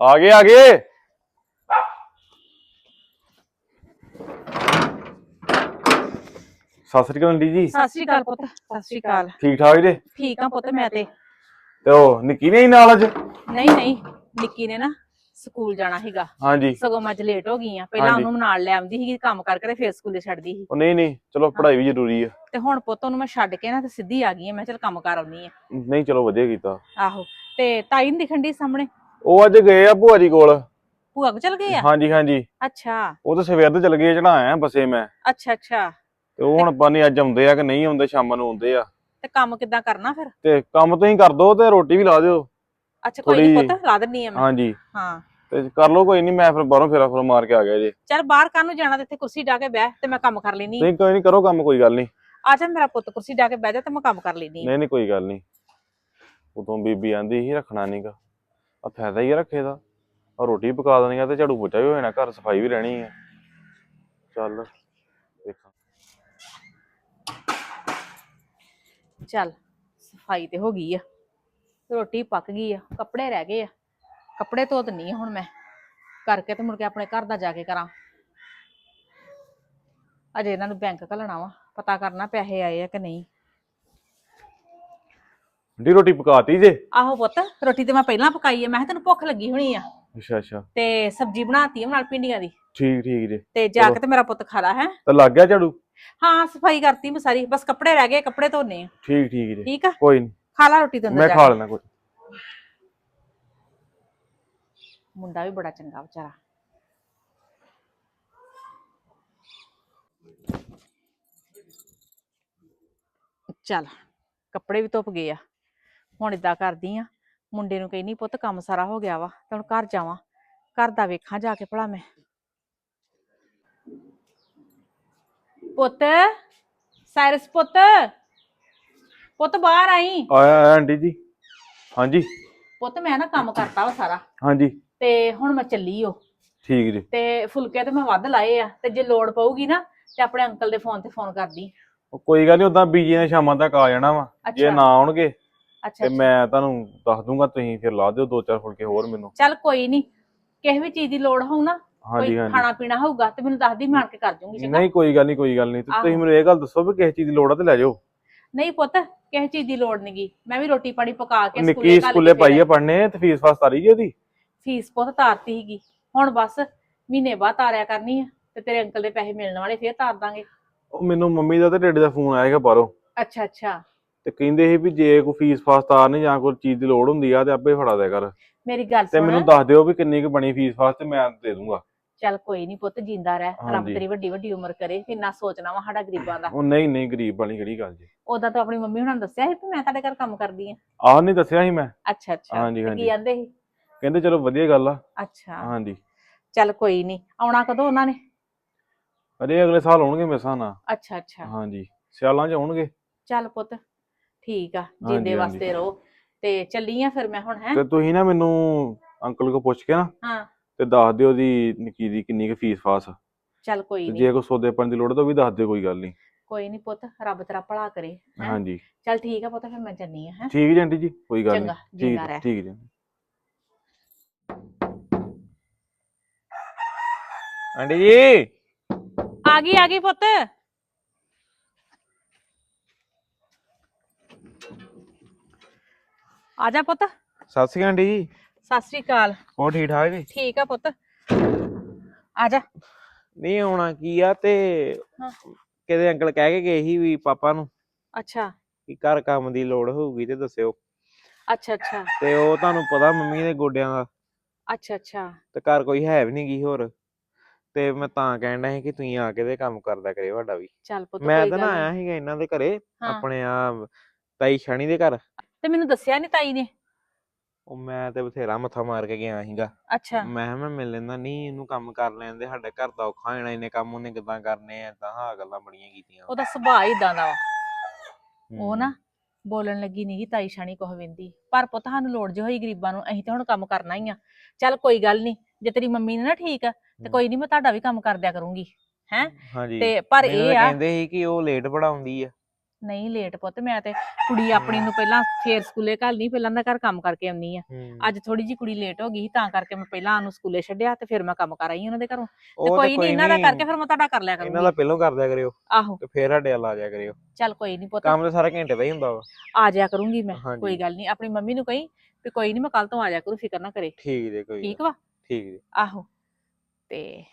ਆ ਗਏ ਆ ਗਏ। ਸਤਿ ਸ੍ਰੀ ਅਕਾਲ ਆਂਟੀ ਜੀ। ਸਤਿ ਸ਼੍ਰੀ ਅਕਾਲ ਪੁੱਤ ਸਤਿ ਸ਼੍ਰੀ ਅਕਾਲ। ਠੀਕ ਠਾਕ ਜੀ? ਠੀਕ ਆ ਪੁੱਤ ਮੈਂ ਤੇ। ਤੇ ਉਹ ਨਿੱਕੀ ਨੇ ਨਾਲ ਅੱਜ? ਨਹੀਂ ਨਹੀਂ ਨਿੱਕੀ ਨੇ ਨਾ ਸਕੂਲ ਜਾਣਾ ਸੀਗਾ। ਹਾਂਜੀ। ਸਗੋਂ ਮੈਂ ਅੱਜ ਲੇਟ ਹੋ ਗਈ ਆ। ਪਹਿਲਾਂ ਹਾਂਜੀ। ਉਹਨੂੰ ਨਾਲ ਲੈ ਆਉਂਦੀ ਸੀਗੀ ਕੰਮ ਕਰਕੇ ਤੇ ਫਿਰ ਸਕੂਲੇ ਛੱਡਦੀ ਸੀ। ਉਹ ਨਹੀਂ ਨਹੀਂ ਚਲੋ ਪੜ੍ਹਾਈ ਵੀ ਜ਼ਰੂਰੀ ਆ। ਤੇ ਹੁਣ ਪੁੱਤ ਉਹਨੂੰ ਮੈਂ ਛੱਡ ਕੇ ਨਾ ਤੇ ਸਿੱਧੀ ਆ ਗਈ ਆ। ਮੈਂ ਚਲ ਕੰਮ ਕਰ ਆਉਣੀ ਆ। ਨਹੀਂ ਚਲੋ ਵਧੀਆ ਕੀਤਾ। ਆਹੋ ਤੇ ਤਾਈ ਨੂੰ ਦਿਖਣ ਦੀ ਸਾਹਮਣੇ? ਉਹ ਅੱਜ ਗਏ ਆ ਭੂਆ ਜੀ ਕੋਲ। ਭੂਆ ਕੋ ਚਲ ਗਏ ਆ? ਹਾਂਜੀ ਹਾਂਜੀ। ਅੱਛਾ। ਉਹ ਤਾਂ ਸਵੇਰ ਦੇ ਚਲ ਗਏ ਚੜਾਇਆ ਬੱਸੇ ਮੈਂ। ਅੱਛਾ ਅੱਛਾ। ਤੇ ਉਹ ਹੁਣ ਪਾਣੀ ਅੱਜ ਆਉਂਦੇ ਆ ਕਿ ਨਹੀਂ ਆਉਂਦੇ ਸ਼ਾਮ ਨੂੰ ਆਉਂਦੇ ਆ। ਤੇ ਕੰਮ ਕਿੱਦਾਂ ਕਰਨਾ ਫਿਰ? ਤੇ ਕੰਮ ਤੁਸੀਂ ਕਰ ਦੋ ਤੇ ਰੋਟੀ ਵੀ ਲਾ ਦਿਓ। ਅੱਛਾ ਕੋਈ ਨਹੀਂ ਪੁੱਤ ਲਾ ਦਿੰਨੀ ਆ ਮੈਂ। ਹਾਂਜੀ। ਹਾਂ। ਤੇ ਕਰ ਲਓ ਕੋਈ ਨਹੀਂ ਮੈਂ ਫਿਰ ਬਾਹਰੋਂ ਫੇਰਾ ਫਿਰ ਮਾਰ ਕੇ ਆ ਗਿਆ ਜੀ। ਚਲ ਬਾਹਰ ਕਾਹਨੂੰ ਜਾਣਾ ਤੇ ਇੱਥੇ ਕੁਰਸੀ ਢਾ ਕੇ ਬਹਿ ਤੇ ਮੈਂ ਕੰਮ ਕਰ ਲੈਣੀ ਤੁਸੀਂ ਕੋਈ ਨਹੀਂ ਕਰੋ ਕੰਮ ਕੋਈ ਗੱਲ ਨਹੀਂ ਆ ਜਾ ਮੇਰਾ ਪੁੱਤ ਕੁਰਸੀ ਢਾ ਕੇ ਬਹਿ ਜਾ ਤੇ ਮੈਂ ਕੰਮ ਕਰ ਲੈਣੀ ਨਹੀਂ ਨਹੀਂ ਕੋਈ ਗੱਲ ਨਹੀਂ ਉਦੋਂ ਬੀਬੀ ਆਂਦੀ ਸੀ ਰੱਖਣਾ ਨਹੀਂਗਾ ਆ ਫਾਇਦਾ ਹੀ ਆ ਰੱਖੇ ਦਾ। ਆ ਰੋਟੀ ਪਕਾ ਦੇਣੀ ਆ ਤੇ ਝਾੜੂ ਪੋਚਾ ਵੀ ਹੋ ਜਾਣਾ, ਘਰ ਸਫ਼ਾਈ ਵੀ ਰਹਿਣੀ ਆ। ਚੱਲ ਦੇਖਾਂ ਚੱਲ, ਸਫ਼ਾਈ ਤੇ ਹੋ ਗਈ ਆ। ਰੋਟੀ ਪੱਕ ਗਈ ਆ, ਕੱਪੜੇ ਰਹਿ ਗਏ ਆ। ਕੱਪੜੇ ਧੋ ਦਿੰਨੀ ਆ ਹੁਣ ਮੈਂ। ਕਰਕੇ ਤੇ ਮੁੜ ਕੇ ਆਪਣੇ ਘਰ ਦਾ ਜਾ ਕੇ ਕਰਾਂ। ਅਜੇ ਇਹਨਾਂ ਨੂੰ ਬੈਂਕ ਘੱਲਣਾ ਵਾ, ਪਤਾ ਕਰਨਾ ਪੈਸੇ ਆਏ ਆ ਕਿ ਨਹੀਂ। ਦੀ ਰੋਟੀ ਪਕਾਤੀ ਜੇ? ਆਹੋ ਪੁੱਤ ਰੋਟੀ ਤੇ ਮੈਂ ਪਹਿਲਾਂ ਪਕਾਈ ਆ ਮੈਂ ਕਿਹਾ ਤੈਨੂੰ ਭੁੱਖ ਲੱਗੀ ਹੋਣੀ ਆ। ਅੱਛਾ ਅੱਛਾ। ਤੇ ਸਬਜ਼ੀ ਬਣਾਤੀ ਆ ਨਾਲ ਭਿੰਡੀਆਂ ਦੀ। ਠੀਕ ਠੀਕ ਜੇ। ਤੇ ਜਾ ਕੇ ਤੇ ਮੇਰਾ ਪੁੱਤ ਖਾ ਲਾ ਹੈ। ਤਾਂ ਲੱਗ ਗਿਆ ਝਾੜੂ? ਹਾਂ ਸਫ਼ਾਈ ਕਰਤੀ ਮੈਂ ਸਾਰੀ ਬਸ ਕੱਪੜੇ ਰਹਿ ਗਏ ਕੱਪੜੇ ਧੋਨੇ ਆ। ਠੀਕ ਠੀਕ ਜੇ। ਠੀਕ ਆ? ਕੋਈ ਨਹੀਂ ਖਾ ਲਾ ਰੋਟੀ ਤੇ ਅੰਦਰ ਮੈਂ ਖਾ। ਲੈਣਾ ਕੁਝ ਮੁੰਡਾ ਵੀ ਬੜਾ ਚੰਗਾ ਵਿਚਾਰਾ। ਚੱਲ ਕੱਪੜੇ ਵੀ ਧੁੱਪ ਗਏ ਆ। ਹੁਣ ਇਦਾਂ ਕਰਦੀ ਆ। ਮੁੰਡੇ ਨੂੰ ਕਹਿੰਦੀ ਪੁੱਤ ਕੰਮ ਸਾਰਾ ਹੋ ਗਿਆ ਵਾ ਤੇ ਹੁਣ ਘਰ ਜਾਵਾਂ। ਘਰ ਦਾ ਵੇਖਾਂ ਜਾ ਕੇ ਭਲਾ ਮੈਂ। ਪੁੱਤ ਸਾਇਰਸ ਪੁੱਤ। ਪੁੱਤ ਬਾਹਰ ਆਈ। ਆਇਆ ਆਇਆ ਆਂਟੀ ਜੀ। ਹਾਂਜੀ। ਪੁੱਤ ਮੈਂ ਨਾ ਕੰਮ ਕਰਤਾ ਵਾ ਸਾਰਾ। ਹਾਂਜੀ। ਤੇ ਹੁਣ ਮੈਂ ਚੱਲੀ ਓ। ਠੀਕ ਜੀ। ਤੇ ਫੁਲਕੇ ਤੇ ਮੈਂ ਵੱਧ ਲਾਏ ਆ ਤੇ ਜੇ ਲੋੜ ਪਊਗੀ ਨਾ ਤੇ ਆਪਣੇ ਅੰਕਲ ਦੇ ਫੋਨ ਤੇ ਫੋਨ ਕਰਦੀ। ਉਹ ਕੋਈ ਗੱਲ ਨਹੀਂ ਉਦਾਂ ਬੀਜੀ ਨੇ ਸ਼ਾਮਾਂ ਤੱਕ ਆ ਜਾਣਾ ਵਾ। ਜੇ ਅੱਛਾ। ਨਾ ਆਉਣਗੇ ਅੱਛਾ ਤੇ ਮੈਂ ਤੁਹਾਨੂੰ ਦੱਸ ਦੂੰਗਾ ਤੁਸੀਂ ਫਿਰ ਲਾ ਦਿਓ ਦੋ ਚਾਰ ਫੁਲਕੇ ਹੋਰ ਮੈਨੂੰ। ਚੱਲ ਕੋਈ ਨਹੀਂ ਕਿਸੇ ਵੀ ਚੀਜ਼ ਦੀ ਲੋੜ ਹੋਊ ਨਾ ਕੋਈ ਹਾਂਜੀ ਖਾਣਾ ਪੀਣਾ ਹੋਊਗਾ ਤੇ ਮੈਨੂੰ ਦੱਸਦੀ ਮੈਂ ਆਣ ਕੇ ਕਰ ਜੂੰਗੀ ਚੰਗਾ। ਨਹੀਂ ਕੋਈ ਗੱਲ ਨਹੀਂ ਕੋਈ ਗੱਲ ਨਹੀਂ ਤੇ ਤੁਸੀਂ ਆਹੋ। ਮੈਨੂੰ ਇਹ ਗੱਲ ਦੱਸੋ ਵੀ ਕਿਸ ਚੀਜ਼ ਦੀ ਲੋੜ ਆ ਤੇ ਲੈ ਜਾਓ। ਨਹੀਂ ਪੁੱਤ ਕਿਸੇ ਚੀਜ਼ ਦੀ ਲੋੜ ਨਹੀਂਗੀ ਮੈਂ ਵੀ ਰੋਟੀ ਪਾਣੀ ਪਕਾ ਕੇ ਨਿੱਕੀ ਘੱਲ ਸਕੂਲੇ ਕੇ ਪਾਈ ਆ। ਪੜਨੇ ਤੇ ਫੀਸ ਫਾਸ ਤਾਰੀ ਜੀ ਉਹਦੀ? ਫੀਸ ਪੁੱਤ ਤਾਰਤੀ ਸੀਗੀ। ਹੁਣ ਬਸ ਮਹੀਨੇ ਬਾਅਦ ਤਾਰਿਆ ਕਰਨੀ ਆ ਤੇ ਤੇਰੇ ਅੰਕਲ ਦੇ ਪੈਸੇ ਮਿਲਣ ਵਾਲੇ ਫੇਰ ਤਾਰ ਦਾਂਗੇ। ਉਹ ਮੈਨੂੰ ਮੰਮੀ ਦਾ ਤੇ ਡੈਡੀ ਦਾ ਫੋਨ ਆਏਗਾ ਬਾਹਰੋਂ। ਅੱਛਾ ਅੱਛਾ। ਤੇ ਕਹਿੰਦੇ ਸੀ ਵੀ ਜੇ ਕੋਈ ਫੀਸ ਫਾਸ ਤਾਰਨੀ ਜਾਂ ਕੋਈ ਚੀਜ਼ ਦੀ ਲੋੜ ਹੁੰਦੀ ਆ ਤੇ ਆਪੇ ਫੜਾ ਦਿਆ ਕਰ। ਮੇਰੀ ਗੱਲ ਤੇ ਸੁਣ। ਮੈਨੂੰ ਦੱਸ ਦਿਓ ਵੀ ਕਿੰਨੀ ਕੁ ਬਣੀ ਫੀਸ ਫਾਸ ਤੇ ਮੈਂ ਦੇ ਦੂੰਗਾ। ਚੱਲ ਕੋਈ ਨਹੀਂ ਪੁੱਤ ਜਿੰਦਾ ਰਹਿ। ਰੱਬ ਹਾਂਜੀ। ਤੇਰੀ ਵੱਡੀ ਵੱਡੀ ਉਮਰ ਕਰੇ ਕਿੰਨਾ ਸੋਚਣਾ ਵਾ ਸਾਡਾ ਗਰੀਬਾਂ ਦਾ। ਉਹ ਨਹੀਂ ਨਹੀਂ ਗਰੀਬ ਵਾਲੀ ਕਿਹੜੀ ਗੱਲ ਜੀ। ਉਦਾਂ ਤਾਂ ਆਪਣੀ ਮੰਮੀ ਹੁਣਾਂ ਨੂੰ ਦੱਸਿਆ ਸੀ ਕਿ ਮੈਂ ਤੁਹਾਡੇ ਘਰ ਕੰਮ ਕਰਦੀ ਆ। ਆਹ ਨਹੀਂ ਦੱਸਿਆ ਸੀ ਮੈਂ। ਅੱਛਾ ਅੱਛਾ। ਹਾਂਜੀ, ਤੇ ਹਾਂਜੀ। ਕੀ ਕਹਿੰਦੇ ਸੀ? ਕਹਿੰਦੇ ਚਲੋ ਵਧੀਆ ਗੱਲ ਆ। ਅੱਛਾ। ਹਾਂਜੀ। ਚੱਲ ਕੋਈ ਨਹੀਂ ਆਉਣਾ ਕਦੋਂ ਉਹਨਾਂ ਨੇ? ਅਰੇ ਅਗਲੇ ਸਾਲ ਆਉਣਗੇ ਮੇਰੇ ਹਿਸਾਬ ਨਾਲ। ਅੱਛਾ ਅੱਛਾ। ਹਾਂਜੀ ਸਿਆਲਾਂ ਚ ਆਉਣਗੇ। ਚੱਲ ਪੁੱਤ ਠੀਕ ਆ ਹਾਂਜੀ, ਜਿੰਦੇ ਹਾਂਜੀ। ਵਾਸਤੇ ਰਹੋ। ਤੇ ਚੱਲੀ ਆ ਫਿਰ ਮੈਂ ਹੁਣ ਹੈ? ਤੇ ਤੁਸੀਂ ਨਾ ਮੈਨੂੰ ਅੰਕਲ ਕੋ ਪੁੱਛ ਕੇ ਨਾ ਹਾਂ। ਤੇ ਦੱਸ ਦਿਓ ਦੀ ਨਿੱਕੀ ਦੀ ਕਿੰਨੀ ਕੁ ਫੀਸ ਫਾਸ। ਚੱਲ ਕੋਈ ਨਹੀਂ ਜੇ ਕੋਈ ਸੌਦੇ ਪਣ ਦੀ ਲੋੜ ਤਾਂ ਉਹ ਵੀ ਦੱਸ ਦਿਓ ਕੋਈ ਗੱਲ ਨਹੀਂ ਕੋਈ ਨਹੀਂ ਪੁੱਤ ਰੱਬ ਤੇਰਾ ਭਲਾ ਕਰੇ ਹੈਂ? ਹਾਂਜੀ। ਚੱਲ ਠੀਕ ਆ ਪੁੱਤ ਫਿਰ ਮੈਂ ਚੱਲੀ ਆ ਹੈ? ਠੀਕ ਜੀ ਆਂਟੀ ਜੀ ਕੋਈ ਗੱਲ ਚੰਗਾ ਨਹੀਂ ਠੀਕ ਜਿੰਦਾ ਰਹਿ। ਠੀਕ ਜੀ। ਆਂਟੀ ਜੀ! ਆ ਗਈ ਆ ਗਈ ਪੁੱਤ। ਆ ਜਾ ਪੁੱਤ। ਸਤਿ ਸ਼੍ਰੀ ਅਕਾਲ ਜੀ। ਸਤਿ ਸ੍ਰੀ ਅਕਾਲ। ਹੋਰ ਠੀਕ ਠਾਕ ਜੀ? ਠੀਕ ਆ ਪੁੱਤ। ਆ ਜਾ। ਨਹੀਂ ਆਉਣਾ ਕੀ ਆ ਤੇ ਹਾਂ। ਕਿਤੇ ਅੰਕਲ ਕਹਿ ਕੇ ਗਏ ਸੀ ਵੀ ਪਾਪਾ ਨੂੰ ਅੱਛਾ। ਕਿ ਘਰ ਕੰਮ ਦੀ ਲੋੜ ਹੋਊਗੀ ਤੇ ਦੱਸਿਓ। ਅੱਛਾ ਅੱਛਾ। ਤੇ ਉਹ ਤੁਹਾਨੂੰ ਪਤਾ ਮੰਮੀ ਦੇ ਗੋਡਿਆਂ ਦਾ। ਅੱਛਾ ਅੱਛਾ। ਤੇ ਘਰ ਕੋਈ ਹੈ ਵੀ ਨਹੀਂ ਗੀ ਹੋਰ। ਤੇ ਮੈਂ ਤਾਂ ਕਹਿਣ ਡਿਆ ਸੀ ਕਿ ਤੁਸੀਂ ਆ ਕੇ ਤੇ ਕੰਮ ਕਰਦਾ ਕਰੇ ਤੁਹਾਡਾ ਵੀ। ਚੱਲ ਪੁੱਤ ਮੈਂ ਕੋਈ ਤਾਂ ਗੱਲ ਨਾ। ਨੀ। ਆਇਆ ਸੀਗਾ ਇਹਨਾਂ ਦੇ ਘਰੇ ਹਾਂ। ਆਪਣੇ ਆ ਤਾਈ ਸ਼ਾਨੀ ਦੇ ਘਰ। ਤੇ ਮੈਨੂੰ ਦੱਸਿਆ ਨਹੀਂ ਤਾਈ ਨੇ? ਉਹ ਮੈਂ ਤੇ ਬਥੇਰਾ ਮੱਥਾ ਮਾਰ ਕੇ ਗਿਆ ਸੀਗਾ। ਅੱਛਾ। ਮੈਂ ਕਿਹਾ ਮੈਂ ਮਿਲ ਲੈਂਦਾ ਨਹੀਂ ਇਹਨੂੰ ਕੰਮ ਕਰ ਲੈਂਦੇ ਸਾਡੇ ਘਰ ਦਾ ਔਖਾ ਹੋਣਾ ਇਹਨੇ ਕੰਮ ਉਹਨੇ ਕਿਦਾਂ ਕਰਨੇ ਆ ਤਾਂ ਹਾਂ ਗੱਲਾਂ ਬੜੀਆਂ ਕੀਤੀਆਂ। ਉਹਦਾ ਸੁਭਾਅ ਹੀ ਇਦਾਂ ਦਾ ਵਾ। ਉਹ ਨਾ ਬੋਲਣ ਲੱਗੀ ਨਹੀਂ ਤਾਈ ਸ਼ਾਨੀ ਕੁਛ ਵਿੰਦੀ। ਪਰ ਪੁੱਤ ਸਾਨੂੰ ਲੋੜ ਜੇ ਹੋਈ ਗਰੀਬਾਂ ਨੂੰ ਅਸੀਂ ਤੇ ਹੁਣ ਕੰਮ ਕਰਨਾ ਹੀ ਆ। ਚੱਲ ਕੋਈ ਗੱਲ ਨਹੀਂ ਜੇ ਤੇਰੀ ਮੰਮੀ ਨੇ ਨਾ ਠੀਕ ਆ ਤੇ। ਕੋਈ ਨਹੀਂ ਮੈਂ ਤੁਹਾਡਾ ਵੀ ਕੰਮ ਕਰ ਦਿਆ ਕਰੂੰਗੀ ਹੈਂ? ਹਾਂਜੀ। ਤੇ ਪਰ ਇਹ ਆ ਕਹਿੰਦੇ ਸੀ ਕਿ ਉਹ ਲੇਟ ਪੜਾਉਂਦੀ ਆ। ਨਹੀਂ ਲੇਟ ਪੁੱਤ ਮੈਂ ਤੇ ਕੁੜੀ ਆਪਣੀ ਨੂੰ ਪਹਿਲਾਂ ਫੇਰ ਸਕੂਲੇ ਘੱਲਣੀ ਪਹਿਲਾਂ ਦਾ ਘਰ ਕੰਮ ਕਰਕੇ ਆਉਣੀ ਆ। ਅੱਜ ਥੋੜੀ ਜੀ ਕੁੜੀ ਲੇਟ ਹੋ ਗਈ ਸੀ ਤਾਂ ਕਰਕੇ ਮੈਂ ਪਹਿਲਾਂ ਉਹਨੂੰ ਸਕੂਲੇ ਛੱਡਿਆ ਤੇ ਫਿਰ ਮੈਂ ਕੰਮ ਕਰ ਆਈ ਉਹਨਾਂ ਦੇ ਘਰੋਂ। ਤੇ ਉਹ ਕੋਈ ਨਹੀਂ ਇਹਨਾਂ ਦਾ ਕਰਕੇ ਫਿਰ ਮੈਂ ਤੁਹਾਡਾ ਕਰ ਲਿਆ ਇਹਨਾਂ ਦਾ ਕਰੂੰਗੀ ਪਹਿਲਾਂ ਕਰ ਦਿਆ ਕਰਿਓ ਆਹੋ। ਤੇ ਫੇਰ ਸਾਡੇ ਵੱਲ ਆ ਜਾਇਆ ਕਰਿਓ। ਚੱਲ ਕੋਈ ਨਹੀਂ ਪੁੱਤ। ਕੰਮ ਤਾਂ ਸਾਰਾ ਘੰਟੇ ਦਾ ਹੀ ਹੁੰਦਾ ਵਾ। ਆ ਜਾਇਆ ਕਰੂੰਗੀ ਮੈਂ ਹਾਂਜੀ। ਕੋਈ ਗੱਲ ਨਹੀਂ ਆਪਣੀ ਮੰਮੀ ਨੂੰ ਕਹੀਂ ਵੀ ਕੋਈ ਨਹੀਂ ਮੈਂ ਕੱਲ ਤੋਂ ਆ ਜਾਇਆ ਕਰੂ ਫਿਕਰ ਨਾ ਕਰੇ। ਠੀਕ ਜੇ ਕੋਈ ਠੀਕ ਵਾ? ਠੀਕ ਜੀ। ਆਹੋ। ਤੇ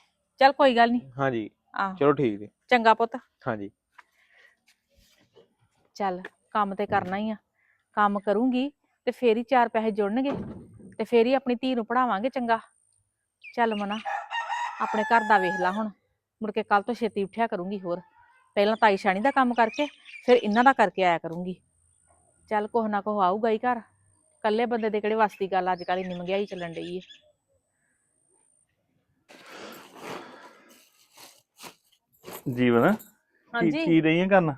ਚੱਲ ਕੋਈ ਗੱਲ ਨਹੀਂ ਹਾਂਜੀ। ਆਹੋ। ਚਲੋ ਠੀਕ ਜੀ। ਚੰਗਾ ਪੁੱਤ। ਹਾਂਜੀ। ਚੱਲ ਕੰਮ ਤੇ ਕਰਨਾ ਹੀ ਆ ਕੰਮ ਕਰੂੰਗੀ ਤੇ ਫੇਰ ਹੀ ਚਾਰ ਪੈਸੇ ਜੁੜਨਗੇ ਤੇ ਫੇਰ ਹੀ ਆਪਣੀ ਧੀ ਨੂੰ ਪੜਾਵਾਂਗੇ ਚੰਗਾ। ਚੱਲ ਮਨਾ ਆਪਣੇ ਘਰ ਦਾ ਵੇਖ ਲਾ ਹੁਣ ਮੁੜ ਕੇ ਕੱਲ ਤੋਂ ਛੇਤੀ ਉੱਠਿਆ ਕਰੂੰਗੀ ਹੋਰ। ਪਹਿਲਾਂ ਤਾਈ ਸ਼ਾਣੀ ਦਾ ਕੰਮ ਕਰਕੇ ਫਿਰ ਇਹਨਾਂ ਦਾ ਕਰਕੇ ਆਇਆ ਕਰੂੰਗੀ। ਚੱਲ ਕੁਛ ਨਾ ਕੁਛ ਆਊਗਾ ਹੀ ਘਰ ਕੱਲੇ ਬੰਦੇ ਦੇ ਕਿਹੜੇ ਵਸਦੀ ਗੱਲ ਅੱਜ ਕੱਲ੍ਹ ਇੰਨੀ ਮਹਿੰਗਾਈ ਚੱਲਣ ਡਈ ਏ। ਜੀਵਨ ਕੀ ਹਾਂਜੀ। ਕੀ ਰਹੀਆਂ ਕਰਨ?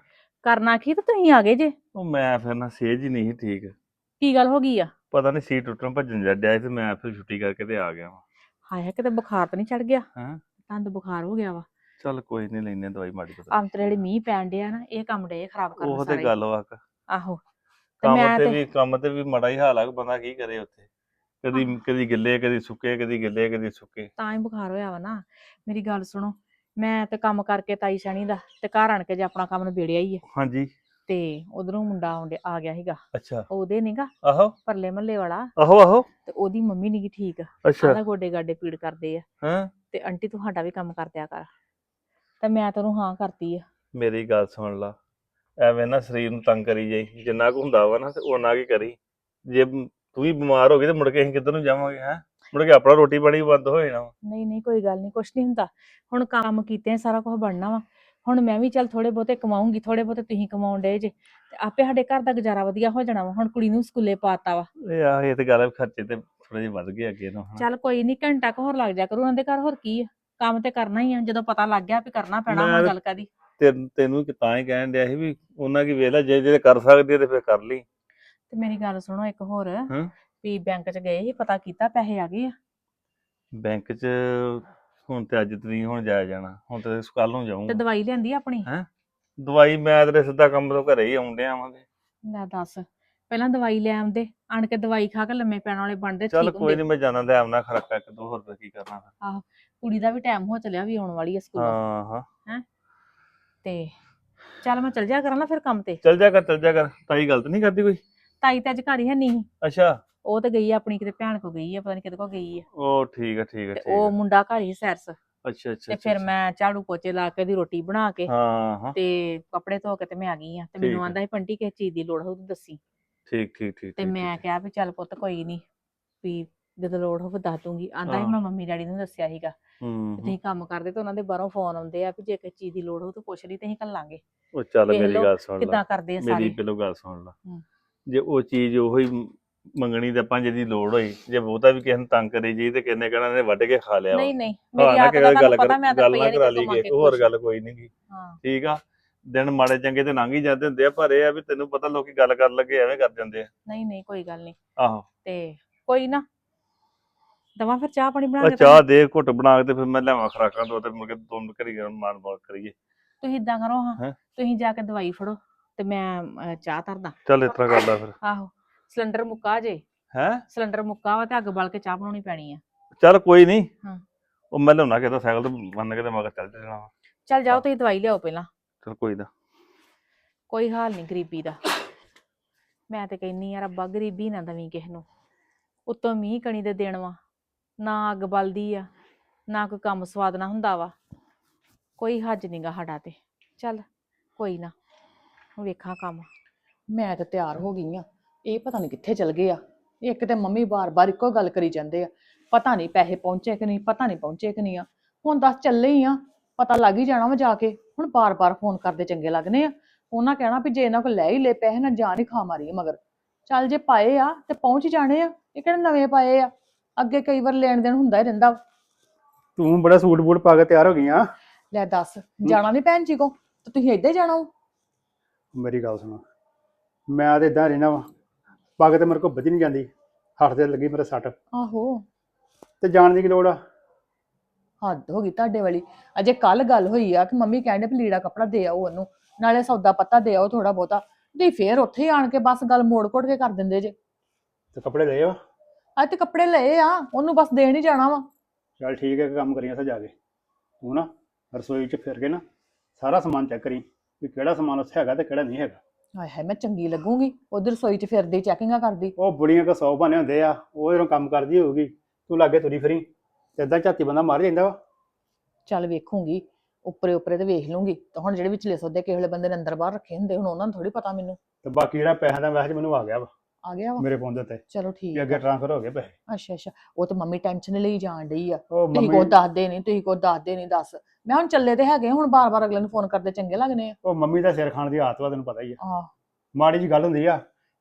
ਕਰਨਾ ਕੀ ਤੇ ਤੁਸੀਂ ਆ ਗਏ ਜੇ? ਉਹ ਮੈਂ ਫਿਰ ਨਾ ਸੇਜ ਹੀ ਨਹੀਂ ਸੀ ਠੀਕ। ਕੀ ਗੱਲ ਹੋ ਗਈ ਆ? ਪਤਾ ਨਹੀਂ ਸੀ ਟੁੱਟਣ ਭੱਜਣ ਜੱਡਿਆ ਤੇ ਮੈਂ ਫਿਰ ਛੁੱਟੀ ਕਰਕੇ ਤੇ ਆ ਗਿਆ ਵਾਂ। ਹਾਏ ਕਿਤੇ ਬੁਖਾਰ ਤਾਂ ਨਹੀਂ ਚੜ ਗਿਆ? ਹਾਂ? ਤੁਹਾਨੂੰ ਬੁਖਾਰ ਹੋ ਗਿਆ ਵਾ। ਚੱਲ ਕੋਈ ਨਹੀਂ ਲੈਨੇ ਦਵਾਈ ਮਾੜੀ ਪਤਾ ਅੰਤਰੇ ਜਿਹੜੇ ਮੀਂਹ ਪੈਣ ਡਿਆ ਨਾ ਇਹ ਕੰਮ ਡੇ ਖਰਾਬ ਕਰਨ ਉਹ ਸਾਰੇ। ਤੇ ਗੱਲ ਵਾ ਕ- ਆਹੋ। ਕੰਮ ਤੇ ਵੀ ਕੰਮ ਤੇ ਵੀ ਮਾੜਾ ਹੀ ਹਾਲ ਆ ਬੰਦਾ ਕੀ ਕਰੇ ਉੱਥੇ? ਕਦੀ ਕਦੀ ਗਿੱਲੇ ਕਦੀ ਸੁੱਕੇ ਕਦੀ ਗਿੱਲੇ ਕਦੀ ਸੁੱਕੇ। ਤਾਂ ਹੀ ਬੁਖਾਰ ਹੋਇਆ ਵਾ ਨਾ। ਮੇਰੀ ਗੱਲ ਸੁਣੋ ਮੈਂ ਤੇ ਕੰਮ ਕਰਕੇ ਤਾਈ ਸ਼ਾਣੀ ਦਾ ਤੇ ਘਰ ਆਣ ਕੇ ਜੇ ਆਪਣਾ ਕੰਮ ਨਿਬੇੜਿਆ ਹੀ ਹੈ ਹਾਂਜੀ। ਤੇ ਉਧਰੋਂ ਮੁੰਡਾ ਆਉਂਦੇ ਆ ਗਿਆ ਸੀਗਾ। ਅੱਛਾ। ਉਹਦੇ ਨੀਗਾ ਆਹੋ। ਪਰਲੇ ਮਹੱਲੇ ਵਾਲਾ। ਆਹੋ ਆਹੋ। ਤੇ ਉਹਦੀ ਮੰਮੀ ਨੀਗੀ ਠੀਕ। ਅੱਛਾ। ਆਂਦਾ ਗੋਡੇ ਗਾਡੇ ਪੀੜ ਕਰਦੇ ਆ। ਹਾਂ? ਤੇ ਆਂਟੀ ਤੂੰ ਸਾਡਾ ਵੀ ਕੰਮ ਕਰ ਦਿਆ ਕਰ। ਤੇ ਮੈਂ ਤੈਨੂੰ ਹਾਂ ਕਰਤੀ ਆ। ਮੇਰੀ ਗੱਲ ਸੁਣ ਲਾ। ਐਵੇਂ ਨਾ ਸਰੀਰ ਨੂੰ ਤੰਗ ਕਰੀ ਜਾਈ। ਜਿੰਨਾ ਕੁ ਹੁੰਦਾ ਵਾ ਨਾ ਤੇ ਉਹਨਾਂ ਕੀ ਕਰੀ। ਜੇ ਤੂੰ ਵੀ ਬਿਮਾਰ ਹੋ ਗਈ ਤੇ ਮੁੜ ਕੇ ਅਸੀਂ ਕਿੱਧਰ ਨੂੰ ਜਾਵਾਂਗੇ ਹੈ? ਮੁੜ ਕੇ ਆਪਣਾ ਰੋਟੀ ਪਾਣੀ ਵੀ ਬੰਦ ਹੋ ਜਾਣਾ ਵਾ। ਨਹੀਂ ਨਹੀਂ ਕੋਈ ਗੱਲ ਨਹੀਂ ਕੁਛ ਨਹੀਂ ਹੁੰਦਾ। ਹੁਣ ਕੰਮ ਕੀਤੇ ਆ, ਸਾਰਾ ਕੁਝ ਬਣਨਾ ਵਾ। ਹੁਣ ਮੈਂ ਵੀ ਚੱਲ ਥੋੜੇ ਬਹੁਤੇ ਕਮਾਉਂਗੀ ਥੋੜੇ ਬਹੁਤੇ ਤੁਸੀਂ ਕਮਾਉਣ ਡੇ ਜੇ। ਤੇ ਆਪੇ ਸਾਡੇ ਘਰ ਦਾ ਗੁਜ਼ਾਰਾ ਵਧੀਆ ਹੋ ਜਾਣਾ ਵਾ। ਹੁਣ ਕੁੜੀ ਨੂੰ ਸਕੂਲੇ ਪਾਤਾ ਵਾ। ਇਹ ਆ ਇਹ ਤੇ ਗੱਲ ਆ ਵੀ ਖਰਚੇ ਤੇ ਥੋੜੇ ਜਿਹੇ ਵੱਧ ਗਏ ਅੱਗੇ ਨੂੰ। ਚੱਲ ਕੋਈ ਨਹੀਂ ਘੰਟਾ ਕੁ ਹੋਰ ਲੱਗ ਜਾ ਕਰੂ ਉਹਨਾਂ ਦੇ ਘਰ ਹੋਰ ਕੀ ਆ? ਕੰਮ ਤੇ ਕਰਨਾ ਹੀ ਆ ਜਦੋਂ ਪਤਾ ਲੱਗ ਗਿਆ ਵੀ ਕਰਨਾ ਪੈਣਾ ਮੈਂ ਹੁਣ ਤੇ- ਗੱਲ ਕਾਦੀ ਤੈਨੂੰ ਤੈਨੂੰ ਕਿ ਤਾਂ ਹੀ ਕਹਿਣ ਡਿਆ ਸੀ ਵੀ ਉਹਨਾਂ ਕੀ ਵੇਲਾ ਜੇ ਜੇ ਕਰ ਸਕਦੀ ਆ ਤੇ ਫਿਰ ਕਰ ਲਈ। ਤੇ ਮੇਰੀ ਗੱਲ ਸੁਣੋ ਇੱਕ ਹੋਰ। ਹਾਂ? ਵੀ ਬੈਂਕ ਚ ਗਏ ਸੀ ਪਤਾ ਕੀਤਾ ਪੈਸੇ ਆ ਗਏ ਆ? ਬੈਂਕ 'ਚ ਹੁਣ ਤੇ ਅੱਜ ਤੇ ਨਹੀਂ ਹੁਣ ਜਾਇਆ ਜਾਣਾ ਹੁਣ ਤੇ ਕੱਲ ਨੂੰ ਤੇ ਜਾਊਂਗਾ ਦਵਾਈ ਲਿਆਂਦੀ ਆਪਣੀ? ਦਵਾਈ ਮੈਂ ਤੇਰੇ ਸਿੱਧਾ ਕੰਮ ਤੋਂ ਘਰੇ ਹੀ ਆਉਂਦੇ ਆਵਾਂਗੇ ਲੈ ਦੱਸ ਪਹਿਲਾਂ ਦਵਾਈ ਲੈ ਆਉਂਦੇ ਆਣ ਕੇ ਦਵਾਈ ਖਾ ਕੇ ਲੰਮੇ ਪੈਣ ਵਾਲੇ ਬਣਦੇ ਚੱਲ ਠੀਕ ਕੋਈ ਹੁੰਦੇ ਨਹੀਂ ਮੈਂ ਜਾਣਾ ਤੇ ਆਮਨਾ ਖਰਕਾ ਇੱਕ ਦੋ ਹੋਰ ਤਾਂ ਕੀ ਕਰਨਾ ਫਿਰ। ਕੁੜੀ ਦਾ ਵੀ ਟਾਈਮ ਹੋ ਚੱਲਿਆ ਵੀ ਆਉਣ ਵਾਲੀ ਆ ਸਕੂਲੋਂ। ਹਾਂ ਹਾਂ। ਤੇ ਚੱਲ ਮੈਂ ਚੱਲ ਜਾ ਕਰਾਂ ਨਾ ਫਿਰ ਕੰਮ ਤੇ। ਚੱਲ ਜਾ ਕਰ ਚੱਲ ਜਾ ਕਰ। ਤਾਈ ਗਲਤ ਨਹੀਂ ਕਰਦੀ ਕੋਈ? ਤਾਈ ਤੇ ਅੱਜ ਘਰ ਹੀ ਹੈ ਨਹੀਂ ਅੱਛਾ। ਉਹ ਤੇ ਗਈ ਆ ਆਪਣੀ ਕਿਤੇ ਭੈਣ ਕੋ ਗਈ ਆ ਪਤਾ ਨਹੀਂ ਕਿਤੇ ਕੋ ਗਈ ਆ। ਉਹ ਠੀਕ ਆ ਠੀਕ ਤੇ ਠੀਕ ਉਹ ਮੁੰਡਾ ਘਰ ਹੀ ਸੈਰਸ। ਅੱਛਾ ਅੱਛਾ ਤੇ ਅੱਛਾ, ਫਿਰ ਅੱਛਾ। ਮੈਂ ਝਾੜੂ ਪੋਚੇ ਲਾ ਕੇ ਉਹਦੀ ਰੋਟੀ ਬਣਾ ਕੇ ਹਾਂ ਹਾਂ। ਤੇ ਕੱਪੜੇ ਧੋ ਕੇ ਤੇ ਮੈਂ ਆ ਗਈ ਆ। ਤੇ ਠੀਕ ਮੈਨੂੰ। ਆਂਦਾ ਸੀ ਪੰਟੀ ਕਿਸੇ ਚੀਜ਼ ਦੀ ਲੋੜ ਹੋਊ ਤੂੰ ਦੱਸੀ। ਠੀਕ ਠੀਕ ਠੀਕ ਤੇ ਠੀਕ, ਮੈਂ ਠੀਕ। ਕਿਹਾ ਵੀ ਚੱਲ ਪੁੱਤ ਕੋਈ ਨਹੀਂ ਵੀ ਜਦੋਂ ਲੋੜ ਹੋਵੇ ਦੱਸ ਦੂੰਗੀ। ਆਂਦਾ ਸੀ ਹਾਂ। ਮੈਂ ਮੰਮੀ ਡੈਡੀ ਨੂੰ ਦੱਸਿਆ ਸੀਗਾ ਹੂੰ ਤੁਸੀਂ ਕੰਮ ਕਰਦੇ ਤੇ ਉਹਨਾਂ ਦੇ ਬਾਹਰੋਂ ਫੋਨ ਆਉਂਦੇ ਆ ਵੀ ਜੇ ਕਿਸੇ ਚੀਜ਼ ਦੀ ਲੋੜ ਹੋਊ ਤਾਂ ਪੁੱਛ ਲਈ ਤੇ ਅਸੀਂ ਕੱਲਾਂਗੇ ਉਹ ਚੱਲ ਵੇਖ ਮੇਰੀ ਲਓ ਗੱਲ ਸੁਣ ਲੈ। ਕਿੱਦਾਂ ਕਰਦੇ ਆ ਮੇਰੀ ਸਾਰੇ। ਪਹਿਲੋਂ ਗੱਲ ਸੁਣ ਲਾ। ਹੂੰ। ਜੇ ਉਹ ਚੀਜ਼ ਉਹੀ ਮ- ਮੰਗਣੀ ਤੇ ਆਪਾਂ ਜਿਹਦੀ ਲੋੜ ਹੋਈ ਜੇ ਬਹੁਤਾ ਵੀ ਕਿਸੇ ਨੂੰ ਤੰਗ ਕਰੀ ਜੀ ਤੇ ਕਿੰਨੇ ਕਹਿਣਾ ਨੇ ਵੱਢ ਕੇ ਖਾ ਲਿਆ ਵਾ। ਨਹੀਂ ਨਹੀਂ ਮੇਰੀ ਆਦਤ ਗੱਲ ਤੁਹਾਨੂੰ ਕਰ ਪਤਾ ਮੈਂ ਤਾਂ ਗੱਲ ਨਾ ਕਰਾ ਲਈ ਕਮਾ ਕੇ ਕਿ ਹੋਰ। ਗੱਲ ਕੋਈ ਨਹੀਂ ਹਾਂ। ਠੀਕ ਆ? ਦਿਨ ਮਾੜੇ ਚੰਗੇ ਤੇ ਲੰਘ ਹੀ ਜਾਂਦੇ ਹੁੰਦੇ ਆ ਪਰ ਇਹ ਆ ਵੀ ਤੈਨੂੰ ਪਤਾ ਲੋਕੀ ਗੱਲ ਕਰਨ ਲੱਗੇ ਐਵੇਂ ਕਰ ਜਾਂਦੇ ਆ। ਨਹੀਂ ਨਹੀਂ ਕੋਈ ਗੱਲ ਨਹੀਂ। ਆਹੋ। ਤੇ ਕੋਈ ਨਾ ਦਵਾ ਫਿਰ ਚਾਹ ਪਾਣੀ ਬਣਾ ਕੇ ਚਾਹ ਦੇ ਘੁੱਟ ਬਣਾ ਕੇ ਤੇ ਫਿਰ ਮੈਂ ਲਿਆਵਾਂ ਖਰਾਕਾਂ ਦੋ ਤੇ ਮੁੜ ਕੇ ਦੋ ਮਿੰਟ ਕਰੀ ਮਾਨ ਬਾਲ ਕਰੀਏ। ਤੁਸੀਂ ਇਦਾਂ ਕਰੋ ਹਾਂ ਹੈਂ? ਤੁਸੀਂ ਜਾ ਕੇ ਦਵਾਈ ਫੜੋ ਤੇ ਮੈਂ ਅਹ, ਚਾਹ ਧਰਦਾ। ਚੱਲ ਇਸ ਤਰ੍ਹਾਂ ਕਰ ਲੈ ਫਿਰ। ਆਹੋ। ਸਿਲੰਡਰ ਮੁੱਕਾ ਜੇ ਹੈ? ਸਿਲੰਡਰ ਮੁੱਕਾ ਵਾ ਤੇ ਅੱਗ ਬਾਲ ਕੇ ਚਾਹ ਬਣਾਉਣੀ ਪੈਣੀ ਆ। ਚੱਲ ਕੋਈ ਨਹੀਂ ਹਾਂ। ਉਹ ਮੈਂ ਲਿਆਉਣਾ ਕਿਤੇ ਸਾਈਕਲ ਤੇ ਬੰਨ ਕੇ ਤੇ ਮਗਰ ਚੱਲ ਜਾਣਾ ਵਾ। ਚੱਲ ਜਾਓ ਤੁਸੀਂ ਦਵਾਈ ਲਿਆਓ ਪਹਿਲਾਂ। ਚੱਲ ਕੋਈ ਨਾ। ਕੋਈ ਹਾਲ ਨਹੀਂ ਗਰੀਬੀ ਦਾ। ਮੈਂ ਤੇ ਕਹਿੰਨੀ ਆ ਰੱਬਾ ਗਰੀਬੀ ਨਾ ਦਵੀਂ ਕਿਸੇ ਨੂੰ। ਉੱਤੋਂ ਮੀਂਹ ਕਣੀ ਦੇ ਦੇਣ ਵਾ ਨਾ ਅੱਗ ਬਲਦੀ ਆ ਨਾ ਕੋਈ ਕੰਮ ਸਵਾਦ ਨਾ ਹੁੰਦਾ ਵਾ। ਕੋਈ ਹੱਜ ਨਹੀਂਗਾ ਸਾਡਾ ਤੇ। ਚੱਲ ਕੋਈ ਨਾ। ਵੇਖਾਂ ਕੰਮ। ਮੈਂ ਤਾਂ ਤਿਆਰ ਹੋ ਗਈ ਆ। ਇਹ ਪਤਾ ਨਹੀਂ ਕਿੱਥੇ ਚਲ ਗਏ ਆ। ਇੱਕ ਤੇ ਮੰਮੀ ਬਾਰ-ਬਾਰ ਇੱਕੋ ਗੱਲ ਕਰੀ ਜਾਂਦੇ ਆ। ਪਤਾ ਨਹੀਂ ਪੈਸੇ ਪਹੁੰਚੇ ਕਿ ਨਹੀਂ ਪਤਾ ਨਹੀਂ ਪਹੁੰਚੇ ਕਿ ਨਹੀਂ ਆ। ਹੁਣ ਦੱਸ ਚੱਲੇ ਹੀ ਆ। ਪਤਾ ਲੱਗ ਹੀ ਜਾਣਾ ਵਾ ਜਾ ਕੇ। ਹੁਣ ਬਾਰ-ਬਾਰ ਫੋਨ ਕਰਦੇ ਚੰਗੇ ਲੱਗਨੇ ਆ। ਉਹਨਾਂ ਕਹਿਣਾ ਵੀ ਜੇ ਇਹਨਾਂ ਕੋਲ ਲੈ ਹੀ ਲੈ ਪੈਸੇ ਨਾ ਜਾਨ ਹੀ ਖਾ ਮਾਰੀ ਮਗਰ। ਚੱਲ ਜੇ ਪਾਏ ਆ ਤੇ ਪਹੁੰਚ ਹੀ ਜਾਣੇ ਆ। ਇਹ ਕਿਹੜੇ ਨਵੇਂ ਪਾਏ ਆ? ਅੱਗੇ ਕਈ ਵਾਰ ਲੈਣ ਦੇਣ ਹੁੰਦਾ ਹੀ ਰਹਿੰਦਾ ਵਾ। ਤੂੰ ਬੜਾ ਸੂਟ ਬੂਟ ਪਾ ਕੇ ਤਿਆਰ ਹੋ ਗਈ ਆ। ਲੈ ਦੱਸ ਜਾਣਾ ਨਹੀਂ ਭੈਣ ਜੀ ਕੋ? ਤੇ ਤੁਸੀਂ ਏਦਾਂ ਹੀ ਜਾਣਾ ਵਾ। ਮੇਰੀ ਗੱਲ ਸੁਣ। ਮੈਂ ਤੇ ਇਦਾਂ ਰਹਿਣਾ ਵਾ। ਪੱਗ ਤੇ ਮੇਰੇ ਕੋਲ ਵਧੀ ਨਹੀਂ ਜਾਂਦੀ। ਹੱਥ ਤੇ ਲੱਗੀ ਮੇਰੇ ਸੱਟ। ਆਹੋ। ਤੇ ਜਾਣ ਦੀ ਕੀ ਲੋੜ ਆ? ਹੱਦ ਹੋ ਗਈ ਤੁਹਾਡੇ ਵਾਲੀ। ਅਜੇ ਕੱਲ ਗੱਲ ਹੋਈ ਆ ਕਿ ਮੰਮੀ ਕਹਿੰਦੇ ਵੀ ਲੀੜਾ ਕੱਪੜਾ ਦੇ ਆਓ ਉਹਨੂੰ। ਨਾਲੇ ਸੌਦਾ ਪੱਤਾ ਦੇ ਆਓ ਥੋੜਾ ਬਹੁਤਾ। ਤੇ ਫੇਰ ਉੱਥੇ ਹੀ ਆਣ ਕੇ ਬਸ ਗੱਲ ਮੋੜ ਕੋੜ ਕੇ ਕਰ ਦਿੰਦੇ ਜੇ। ਤੇ ਕੱਪੜੇ ਲਏ ਆ? ਅੱਜ ਤੇ ਕੱਪੜੇ ਲਏ ਆ। ਉਹਨੂੰ ਬਸ ਦੇਣ ਹੀ ਜਾਣਾ ਵਾ। ਚੱਲ ਠੀਕ ਹੈ ਕੰਮ ਕਰੀਆਂ ਉੱਥੇ ਜਾ ਕੇ। ਤੂੰ ਨਾ ਰਸੋਈ 'ਚ ਫਿਰ ਕੇ ਨਾ ਸਾਰਾ ਸਮਾਨ ਚੈੱਕ ਕਰੀ ਵੀ ਕਿਹੜਾ ਸਮਾਨ ਉੱਥੇ ਹੈਗਾ ਤੇ ਕਿਹੜਾ ਨਹੀਂ ਹੈਗਾ। ਹਾਏ ਹਾਏ ਮੈਂ ਚੰਗੀ ਲੱਗੂਗੀ। ਉਧਰ ਰਸੋਈ 'ਚ ਫਿਰਦੀ ਚੈਕਿੰਗਾਂ ਕਰਦੀ। ਉਹ ਬੁੜੀਆਂ ਕੋ ਸੌ ਬਹਾਨੇ ਹੁੰਦੇ ਆ ਉਹ ਜਦੋਂ ਕੰਮ ਕਰਦੀ ਹੋਊਗੀ ਤੂੰ ਲਾਗੇ ਤੁਰੀ ਫਿਰੀ ਤੇ ਏਦਾਂ ਝਾਤੀ ਬੰਦਾ ਮਾਰ ਜਾਂਦਾ ਵਾ। ਚੱਲ ਵੇਖੂੰਗੀ ਉੱਪਰੇ ਉੱਪਰੇ ਤੇ ਵੇਖ ਲੂੰਗੀ ਤੇ ਹੁਣ ਜਿਹੜੇ ਵਿਚਲੇ ਸੌਦੇ ਕਿਸੇ ਵੇਲੇ ਬੰਦੇ ਨੇ ਅੰਦਰ ਬਾਹਰ ਰੱਖੇ ਹੁੰਦੇ ਹੁਣ ਉਹਨਾਂ ਨੂੰ ਥੋੜੀ ਪਤਾ ਮੈਨੂੰ। ਤੇ ਬਾਕੀ ਜਿਹੜਾ ਪੈਸਿਆਂ ਦਾ ਮੈਸੇਜ ਮੈਨੂੰ ਆ ਗਿਆ ਵਾ ਆ ਗਿਆ ਵਾ? ਮੇਰੇ ਫੋਨ ਦੇ ਉੱਤੇ। ਚਲੋ ਠੀਕ ਵੀ ਅੱਗੇ ਆ। ਟ੍ਰਾਂਸਫਰ ਹੋ ਗਏ ਪੈਸੇ। ਅੱਛਾ ਅੱਛਾ। ਉਹ ਤੇ ਮੰਮੀ ਟੈਨਸ਼ਨ ਲਈ ਜਾਣ ਡਈ ਆ। ਉਹ ਤੁਸੀਂ ਮੰਮੀ ਕੋ ਦੱਸਦੇ ਨਹੀਂ ਤੁਸੀਂ ਕੋ ਦੱਸਦੇ ਨਹੀਂ ਦੱਸ। ਮੈਂ ਹੁਣ ਚੱਲੇ ਤੇ ਹੈਗੇ ਹੁਣ ਬਾਰ-ਬਾਰ ਅਗਲੇ ਨੂੰ ਫੋਨ ਕਰਦੇ ਚੰਗੇ ਲੱਗਨੇ ਆ। ਉਹ ਮੰਮੀ ਦਾ ਸਿਰ ਖਾਣ ਦੀ ਆਦਤ ਵਾ ਤੈਨੂੰ ਪਤਾ ਹੀ ਆ। ਆਹ। ਮਾੜੀ ਜੀ ਗੱਲ ਹੁੰਦੀ ਆ